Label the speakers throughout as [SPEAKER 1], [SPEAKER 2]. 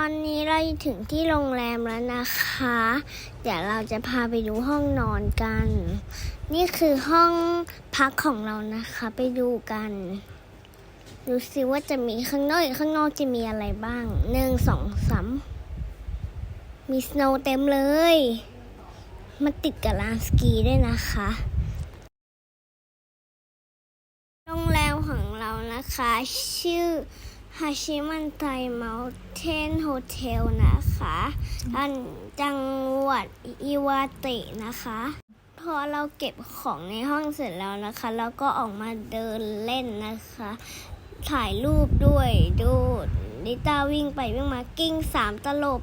[SPEAKER 1] อนนี้เราถึงที่โรงแรมแล้วนะคะ เดี๋ยวเราจะพาไปดูห้องนอนกัน นี่คือห้องพักของเรานะคะ ไปดูกัน ดูสิว่าจะมีข้างนอกข้างนอกจะมีอะไรบ้างหนึ่งสองสามมีสโนว์เต็มเลย มาติดกับลานสกีด้วยนะคะโรงแรมของเรานะคะ ชื่อ ฮาชิมันไตเมลเทนโฮเทลนะคะ อันจังหวัดอิวาเตะนะคะ พอเราเก็บของในห้องเสร็จแล้วนะคะ แล้วก็ออกมาเดินเล่นนะคะ ถ่ายรูปด้วยดูลิต้าวิ่งไปวิ่งมากิ้งสามตลบ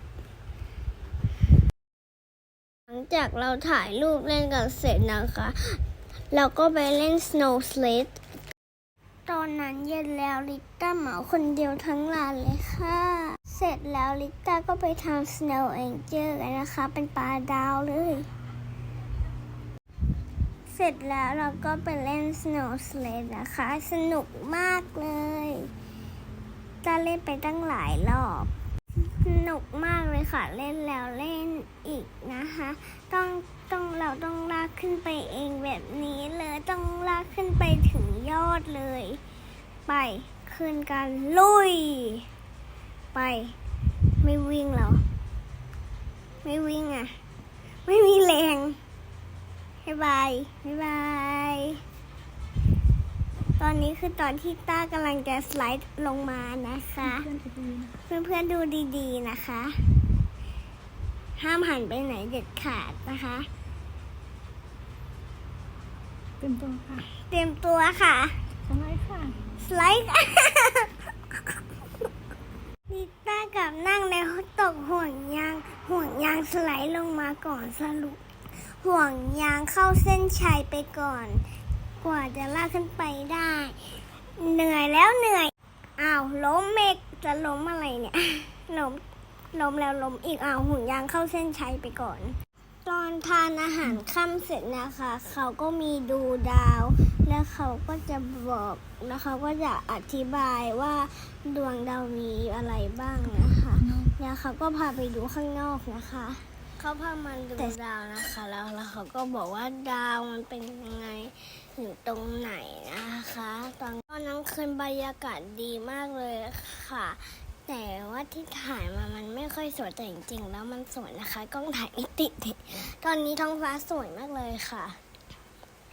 [SPEAKER 1] หลังจากเราถ่ายรูปเล่นกันเสร็จนะคะ เราก็ไปเล่น snow sled ตอนนั้นเย็นแล้วลิต้าเหมาคนเดียวทั้งลานเลยค่ะ เสร็จแล้วลิต้าก็ไปทำ snow angel กันนะคะ เป็นปลาดาวเลย เสร็จแล้วเราก็ไปเล่น snow sled นะคะ สนุกมากเลยตาเล่นไปตั้งหลายรอบสนุกมากเลยค่ะ เล่นแล้วเล่นอีกนะคะ ต้องต้องเราต้องลากขึ้นไปเองแบบนี้เลยต้องลากขึ้นไปถึง ยอดเลย ไปขึ้นกันลุย ไป ไม่วิ่งเหรอไม่วิ่งอะ ไม่มีแรงบ๊ายบายบ๊ายบาย ตอนนี้คือตอนที่ต้ากำลังจะสไลด์ลงมานะคะ เพื่อนๆดูดีๆนะคะ ห้ามหันไปไหนเด็ดขาดนะคะ
[SPEAKER 2] เต็มตัวค่ะ
[SPEAKER 1] เตรียมตัวค่ะ
[SPEAKER 2] สไลด์ค่ะ
[SPEAKER 1] สไลด์นิต้ากับนั่งในตกห่วงยาง ห่วงยางสไลด์ลงมาก่อนสรุป ห่วงยางเข้าเส้นชัยไปก่อน กว่าจะลากขึ้นไปได้ เหนื่อยแล้วเหนื่อย อ้าวล้มเมกจะล้มอะไรเนี่ยล้มล้มแล้วล้มอีกอ้าวห่วงยางเข้าเส้นชัยไปก่อน ตอนทานอาหารค่ำเสร็จนะคะ เขาก็มีดูดาว แล้วเขาก็จะบอกแล้วเขาก็จะอธิบายว่าดวงดาวมีอะไรบ้างนะคะ แล้วเขาก็พาไปดูข้างนอกนะคะ เขาพามาดูดาวนะคะ แล้วแล้วเขาก็บอกว่าดาวมันเป็นยังไงอยู่ตรงไหนนะคะ ตอนตอนนั้นคืนบรรยากาศดีมากเลยค่ะ แต่ว่าที่ถ่ายมามันไม่ค่อยสวยแต่จริงๆ แล้วมันสวยนะคะกล้องถ่ายม่ติดตอนนี้ท้องฟ้าสวยมากเลยค่ะ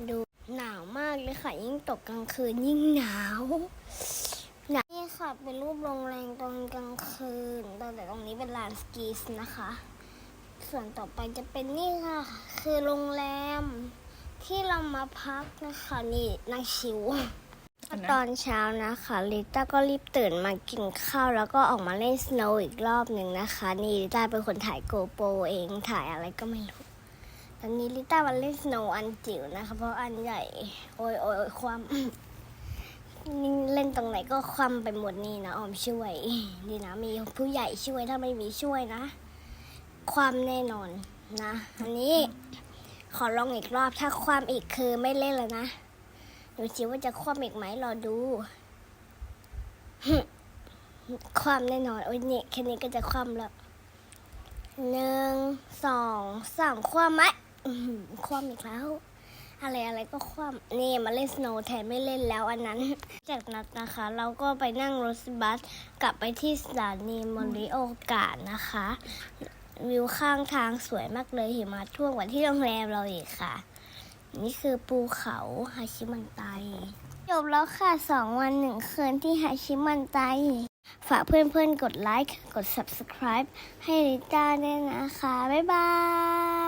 [SPEAKER 1] ดูหนาวมากเลยค่ะ ยิ่งตกกลางคืนยิ่งหนาวนี่ค่ะเป็นรูปโรงแรมตอนกลางคืนแต่ตรงนี้เป็นลานสกีสนะคะ ส่วนต่อไปจะเป็นนี่ค่ะ คือโรงแรมที่เรามาพักนะคะนี่นางชิว ตอนเช้านะคะลิต้าก็รีบตื่นมากินข้าวแล้วก็ออกมาเล่นสโนว์อีกรอบหนึ่งนะคะ นี่ลิต้าเป็นคนถ่ายโกโปรเองถ่ายอะไรก็ไม่รู้ ตอนนี้ลิต้ามาเล่นสโนว์อันจิ๋วนะคะ เพราะอันใหญ่โอ้ยโอ้ยโอ้ยความนี่เล่นตรงไหนก็คว่ำไปหมดนี่นะออมช่วยดีนะมีผู้ใหญ่ช่วยถ้าไม่มีช่วยนะ ความแน่นอนนะ อันนี้ขอลองอีกรอบถ้าความอีกคือไม่เล่นแล้วนะ ดูสิว่าจะคว่ำอีกไหมรอดู ความแน่นอน โอ้ยเนี่ยแค่นี้ก็จะคว่ำแล้วหนึ่งสองสามคว่ำไหมคว่ำอีกแล้ว อะไรอะไรก็คว่ำนี่มาเล่นสโนว์แทนไม่เล่นแล้วอันนั้น จากนั้นนะคะ เราก็ไปนั่งรถบัสกลับไปที่สถานีมอริโอกาสนะคะ วิวข้างทางสวยมากเลยหิมะท่วมกว่าที่โรงแรมเราอีกค่ะ นี่คือภูเขาฮาชิมันไต จบแล้วค่ะสองวันหนึ่งคืนที่ฮาชิมันไต ฝากเพื่อนๆ กดไลค์ กด subscribe ให้ลิต้าด้วยนะคะ บ๊ายบาย